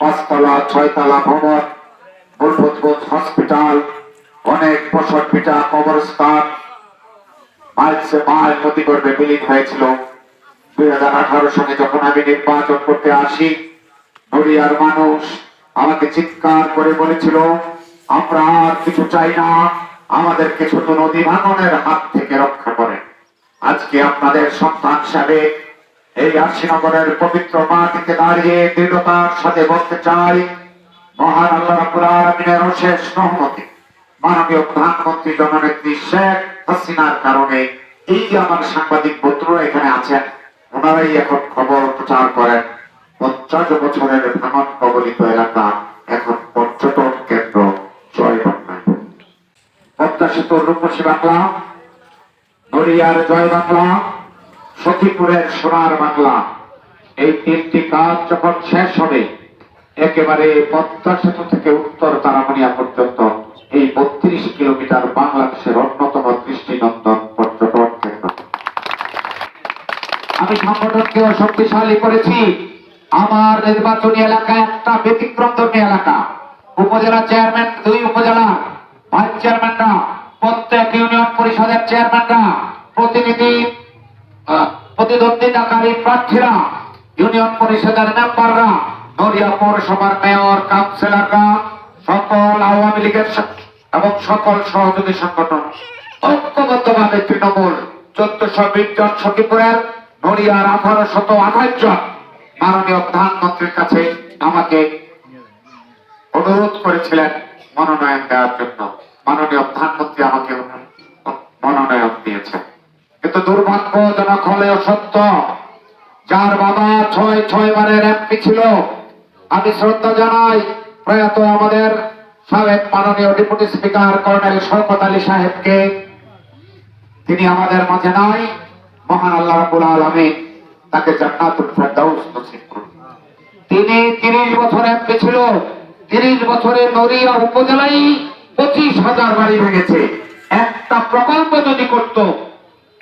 পাঁচতলা, ছয়তলা ভবন বুলবুদগঞ্জ হসপিটাল, অনেক বছর পিটা কবরস্থান। মাইলসে মাইল নদী গর্ভে বিলীন হয়েছিল। দুই হাজার আঠারো সালে যখন আমি নির্বাচন করতে আসি, নড়িয়ার মানুষ আমাকে চিৎকার করে বলেছিল, আমরা আর কিছু চাই না, আমাদেরকে শুধু নদী ভাঙনের হাত থেকে রক্ষা করেন। আজকে আপনাদের সন্তান হিসাবে এই আশিনগরের পবিত্র মাটিতে দাঁড়িয়ে দৃঢ়তার সাথে বলতে চাই, মহান আল্লাহ রাব্বুল অশেষ রহমতে মাননীয় প্রধানমন্ত্রী জননেত্রী শেখ হাসিনার কারণে এই আমার সাংবাদিক বন্ধুরা এখানে আছেন। ওনারাই এখন খবর প্রচার করেন। পঞ্চাশ বছরের ভ্রমণ কবলিত এলাকা এখন পর্যটন কেন্দ্র জয় বাংলা পদ্মা সেতুর রূপসী বাংলা, নড়িয়ার জয় বাংলা সখীপুরের সোনার বাংলা। এই তিনটি কাজ যখন শেষ হবে, একেবারে পদ্মা সেতু থেকে উত্তর তারামনিয়া পর্যন্ত, এই বত্রিশ কিলোমিটার বাংলাদেশের অন্যতম দৃষ্টিনন্দন পর্যটন কেন্দ্র। আমি সংগঠনকেও শক্তিশালী করেছি, আমার নির্বাচনী এলাকা একটা ব্যতিক্রম ধর্মী এলাকা। উপজেলা চেয়ারম্যান, দুই উপজেলা, ভাইস চেয়ারম্যানরা, প্রত্যেক ইউনিয়ন পরিষদের চেয়ারম্যানরা, প্রতিনিধি প্রতিদ্বন্দ্বিতাকারী প্রার্থীরা, ইউনিয়ন পরিষদের মেম্বাররা নড়িয়া পৌরসভার মেয়র, কাউন্সিলররা, সকল আওয়ামী লীগের এবং সকল সহযোগী সংগঠন, ঐক্যবদ্ধভাবে তৃণমূল চোদ্দশো বিশ জন সখীপুরের নড়িয়ার আঠারো শত আঠাশ জন মাননীয় প্রধানমন্ত্রীর কাছে আমাকে অনুরোধ করেছিলেন মনোনয়ন দেওয়ার জন্য। মাননীয় প্রধানমন্ত্রী আমাকে মনোনয়ন দিয়েছেন। দুর্ভাগ্যজনক হলেও সত্য। যার বাবা ছয় ছয় বারের এমপি ছিল, আমি শ্রদ্ধা জানাই, প্রয়াত আমাদের সাবেক মাননীয় deputy speaker colonel Shawkat Ali সাহেবকে। তিনি আমাদের মাঝে নাই, মহান আল্লাহ রাব্বুল আলামিন তাকে তিনি তিরিশ বছর এমপি ছিল, তিরিশ বছরে নড়িয়া উপজেলায় পঁচিশ হাজার বাড়ি ভেঙেছে। একটা প্রকল্প যদি করত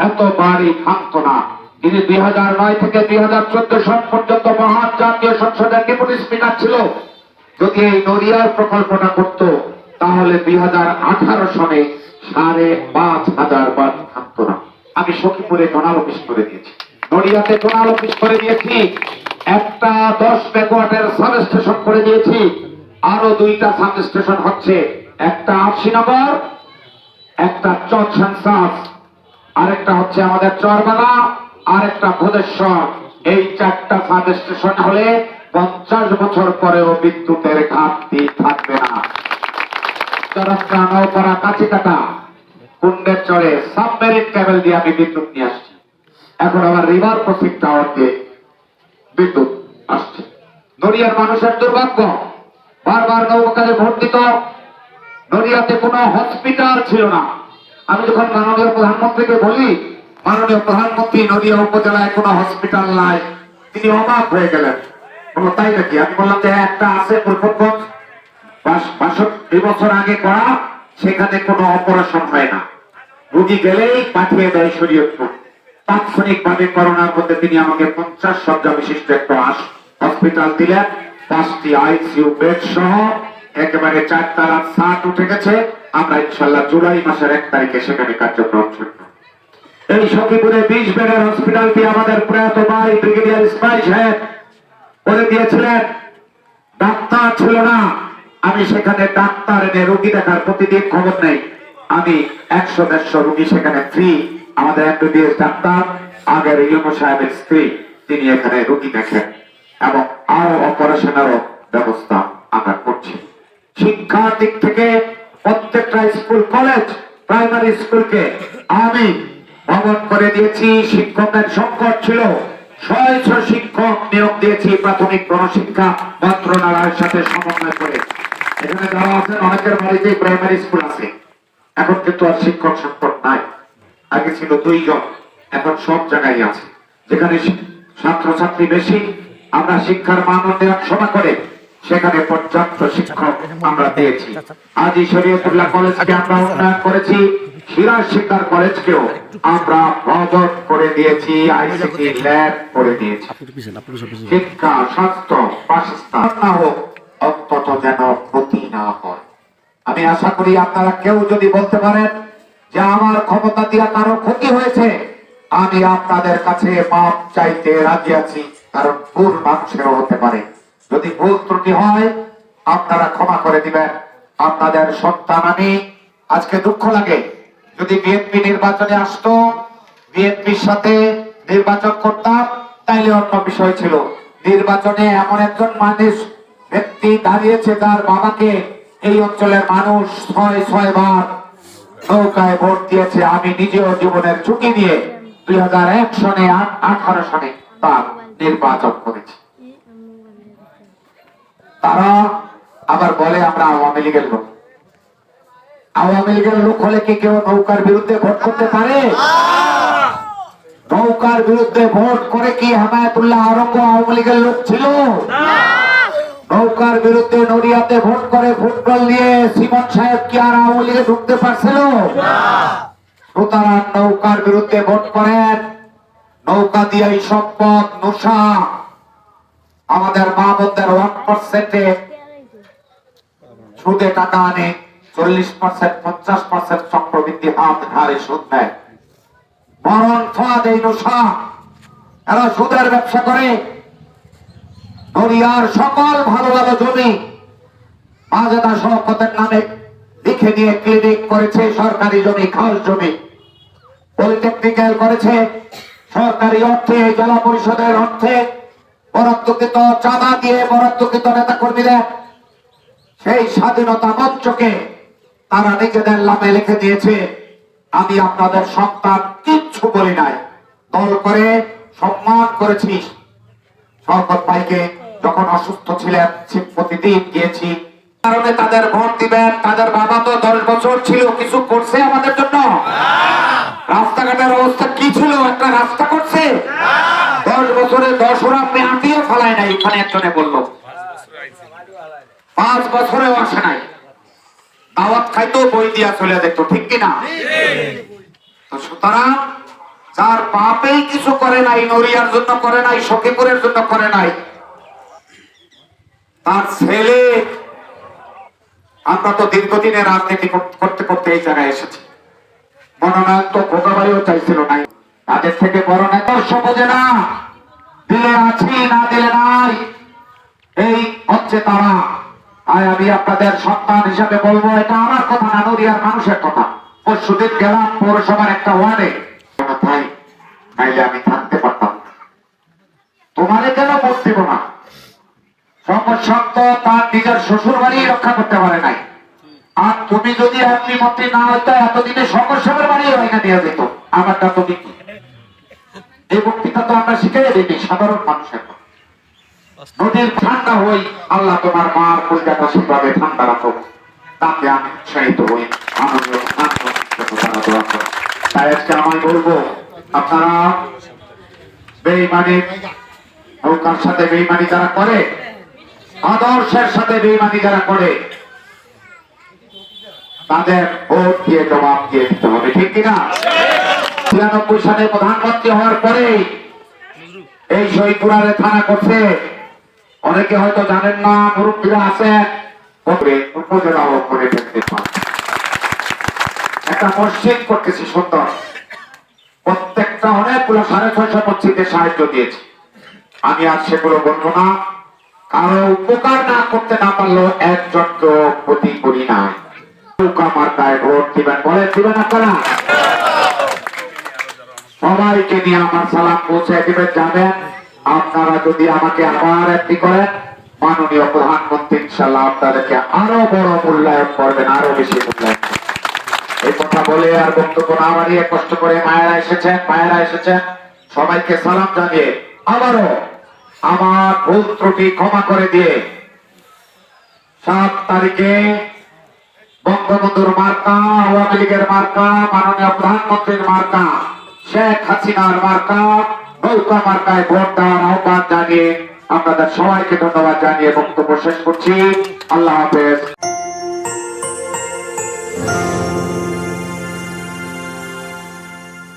এত বাড়ি ভাঙত না তিনি দুই হাজার নয় থেকে দুই হাজার চোদ্দ সাল পর্যন্ত মহান জাতীয় সংসদের ডেপুটি স্পিকার ছিল, যদি এই নড়িয়ার প্রকল্পটা করত, তাহলে দুই হাজার আঠারো সনে সাড়ে পাঁচ হাজার বাড়ি ভাঙত না আমি সখীপুরে টোনাল অফিস করে দিয়েছি। নড়িয়াতে টোনাল অফিস করে দিয়েছি, একটা দশ মেগাওয়াটের সাব স্টেশন করে দিয়েছি, আরও দুইটা সাব স্টেশন হচ্ছে, একটা আশি আশিনগর, একটা চট আরেকটা হচ্ছে আমাদের চরবালা আরেকটা ভোদেশ্বর এই চারটা সাব স্টেশন হলে পঞ্চাশ বছর পরেও বিদ্যুতের ঘাটতি থাকবে না। আমি বিদ্যুৎ নিয়ে আসছি। এখন রিভার বিদ্যুৎ আসছে। মানুষের দুর্ভাগ্য, বারবার নড়িয়াতে কোনো হসপিটাল ছিল না। আমি যখন মাননীয় প্রধানমন্ত্রীকে বলি মাননীয় প্রধানমন্ত্রী নদিয়া উপজেলায় কোনো হসপিটাল নাই তিনি অবাক হয়ে গেলেন। তাই নাকি? আমি বললাম যে হ্যাঁ, একটা আছে বাষট্টি বছর আগে করা সেখানে কোনো অপারেশন হয় না। রুগী গেলেই পাঠিয়ে দেয় শরীয়তপুর। তাৎক্ষণিক ভাবে করোনার মধ্যে তিনি আমাকে পঞ্চাশ শয্যা বিশিষ্ট একটা হসপিটাল দিলেন। পাঁচটি আইসিউ বেড সহ একেবারে চারতলা ছাদ উঠে গেছে। আমরা ইনশাল্লাহ জুলাই মাসের এক তারিখে সেখানে কার্যক্রম শুরু। এই সখীপুরে বিশ বেডের হসপিটালটি আমাদের প্রয়াত ভাই ব্রিগেডিয়ার ইসমাইল সাহেব করে দিয়েছিলেন, ডাক্তার ছিল না। আমি সেখানে ডাক্তার এনে রোগী দেখার প্রতিদিন খবর নেই। আমি একশো দেড়শো রুগী সেখানে ফ্রি আমাদের এমবিবিএস ডাক্তার, আগের ইউনো সাহেবের স্ত্রী, তিনি এখানে রোগী দেখেন এবং আরও অপারেশনেরও ব্যবস্থা আমরা করছি। শিক্ষার দিক থেকে প্রত্যেকটা স্কুল, কলেজ, প্রাইমারি স্কুলকে আমি ভবন করে দিয়েছি। শিক্ষকের সংকট ছিল। ছয়শো শিক্ষক নিয়োগ দিয়েছি প্রাথমিক গণশিক্ষা মন্ত্রণালয়ের সাথে সমন্বয় করে। এখানে যারা আছেন, অনেকের বাড়িতে প্রাইমারি স্কুল আছে। এখন কিন্তু আর শিক্ষক সংকট নাই। আগে ছিল দুইজন, এখন সব জায়গায় আছে। যেখানে ছাত্রছাত্রী বেশি, আমরা শিক্ষার মান উন্নয়ন করে সেখানে পর্যাপ্ত শিক্ষক আমরা পেয়েছি। আজ এই শরীয়তুল্লাহ কলেজকে আমরা উন্নয়ন করেছি সিরাজ শিক্ষার কলেজকেও আমরা ভবন করে দিয়েছি আইসিটি ল্যাব করে দিয়েছি। শিক্ষা স্বাস্থ্য বাসস্থান না হোক অন্তত যেন ক্ষতি না হয়। আমি আশা করি আপনারা কেউ যদি বলতে পারেন যে আমার ক্ষমতা দিয়া কারও ক্ষতি হয়েছে আমি আপনাদের কাছে মাপ চাইতে রাজি আছি কারণ ভুল মানুষেরও হতে পারে। যদি ভুল ত্রুটি হয়, আপনারা ক্ষমা করে দিবেন। আপনাদের সন্তান আমি। আজকে দুঃখ লাগে। যদি বিএনপি নির্বাচনে আসতো, বিএনপির সাথে নির্বাচন করতাম, তাইলে অন্য বিষয় ছিল। নির্বাচনে এমন একজন মানুষ, ব্যক্তি দাঁড়িয়েছে তার বাবাকে। এই অঞ্চলের মানুষ ছয় ছয় বার নৌকায় ভোট দিয়েছে। আমি নিজেও জীবনের ঝুঁকি দিয়ে দুই সনে আঠারো সনে তার নির্বাচন করেছি। তারা আবার বলে, আমরা আওয়ামী লীগের লোক। আওয়ামী লীগের লোক হলে কি কেউ নৌকার বিরুদ্ধে ভোট করতে পারে? নৌকার বিরুদ্ধে ভোট করে কি হেমায়তুল্লাহ আরঙ্গ আওয়ামী লীগের লোক ছিল? নৌকার বিরুদ্ধে নড়িয়াতে ভোট করে ফুটবল দিয়ে সিমন সাহেব কি আর আওয়ামী লীগে ঢুকতে পারছিল? সুতরাং নৌকার বিরুদ্ধে ভোট করেন। নৌকা দিয়ে সম্পদ নৌসা আমাদের মা বোনদের ওয়ান পার্সেন্টে সুদে টাকা আনে, চল্লিশ পার্সেন্ট পঞ্চাশ পার্সেন্ট চক্রবৃদ্ধি হাত হারে সুদ নেয়। মরণ ফাঁদ এই নৌসা। এরা সুদের ব্যবসা করে। নড়িয়ার সকল ভালো ভালো জমি মাজেদা সভাপতির নামে লিখে দিয়ে ক্লিনিক করেছে সরকারি জমি, খাস জমি। পলিটেকনিক্যাল করেছে সরকারি অর্থে, জেলা পরিষদের অর্থে। বরাদ্দকৃত চাঁদা দিয়ে বরাদ্দকৃত নেতা কর্মীদের সেই স্বাধীনতা মঞ্চকে তারা নিজেদের নামে লিখে দিয়েছে, আমি আপনাদের সন্তান কিচ্ছু বলি নাই। দল করে সম্মান করেছি। শওকত ভাইকে যখন অসুস্থ ছিলেন প্রতিদিন গিয়েছি। কারণে তাদের ভোট দিবেন, তাদের বাবা তো দশ বছর ছিল, কিছু করছে আমাদের জন্য? রাস্তাঘাটের অবস্থা কি ছিল? একটা রাস্তা করছে? দশ বছরে দশ ওরা মেয়াদিও ফেলায় নাই, এখানে একজনে বলল। পাঁচ বছরেও আসে নাই। দাওয়াত খাইতো, বই দিয়া চলে ঠিক কিনা? তো সুতরাং, যার বাপেই কিছু করে নাই জন্য করে নাই, সখীপুরের জন্য করে নাই, তার ছেলে, আমরা তো দীর্ঘদিনের রাজনীতি কর- করতে করতে এই জায়গায় এসেছি। মনোনয়ন তো ভোগাবাড়িও চাইছিল নাই। তাদের থেকে বড় নেতা বোঝে না। দিলে আছি, না দিলে নাই। এই হচ্ছে তারা। তাই আমি আপনাদের সন্তান হিসাবে বলব, এটা আমার কথা না, নদিয়ার মানুষের কথা। পরশুদিন গেলাম পৌরসভার একটা ওয়ার্ডে। আমি থাকতে পারতাম। তোমারে কেন ভোট দিব না? সমস্যা তার নিজের শ্বশুর বাড়ি রক্ষা করতে পারে নাই। আর তুমি যদি এমনি মন্ত্রী না হইতো, এতদিনে সমস্যার বাড়ি হয় না নিয়ে যেত আমারটা তুমি কি এই বক্তৃতা তো আমরা শিখে দিই সাধারণ মানুষের কথা। নদীর ঠান্ডা হই, আল্লাহ তোমার মার কলকাতা সেভাবে ঠান্ডা রাখো তাতে আমি উৎসাহিত হই আনন্দ। তাই আজকে আমি বলব, আপনারা বেইমানি নৌকার সাথে বেইমানি যারা করে, আদর্শের সাথে বেইমানি যারা করে, তাদের ভোট দিয়ে জবাব দিয়ে দিতে হবে, ঠিক কিনা তিরানব্বই সালে প্রধানমন্ত্রী হওয়ার পরে এই শহীদপুরারে থানা করছে। অনেকে হয়তো জানেন না, মুরব্বীরা আছেন। সাহায্য দিয়েছি। আমি আর সেগুলো বলব না। কারও উপকার না করতে না পারলেও ক্ষতি করি না মার্কায় ভোট দিবেন বলেন, দিবেন আপনারা? সবাইকে নিয়ে আমার সালাম পৌঁছে দিবেন যাবেন আপনারা যদি আমাকে আবার একটি করেন, মাননীয় প্রধানমন্ত্রী ইনশাল্লাহ আপনাদেরকে আরও বড় মূল্যায়ন করবেন, আরও বেশি মূল্যায়ন এই কথা বলে আর বক্তব্য না বাড়িয়ে কষ্ট করে মায়েরা এসেছেন মায়েরা এসেছেন। সবাইকে সালাম জানিয়ে আবারও আমার ভুল ত্রুটি ক্ষমা করে দিয়ে সাত তারিখে বঙ্গবন্ধুর মার্কা, আওয়ামী লীগের মার্কা, মাননীয় প্রধানমন্ত্রীর মার্কা শেখ হাসিনার মার্কা, নৌকা মার্কায় ভোট দেওয়ার আহ্বান জানিয়ে আপনাদের সবাইকে ধন্যবাদ জানিয়ে বক্তব্য শেষ করছি। আল্লাহ হাফেজ।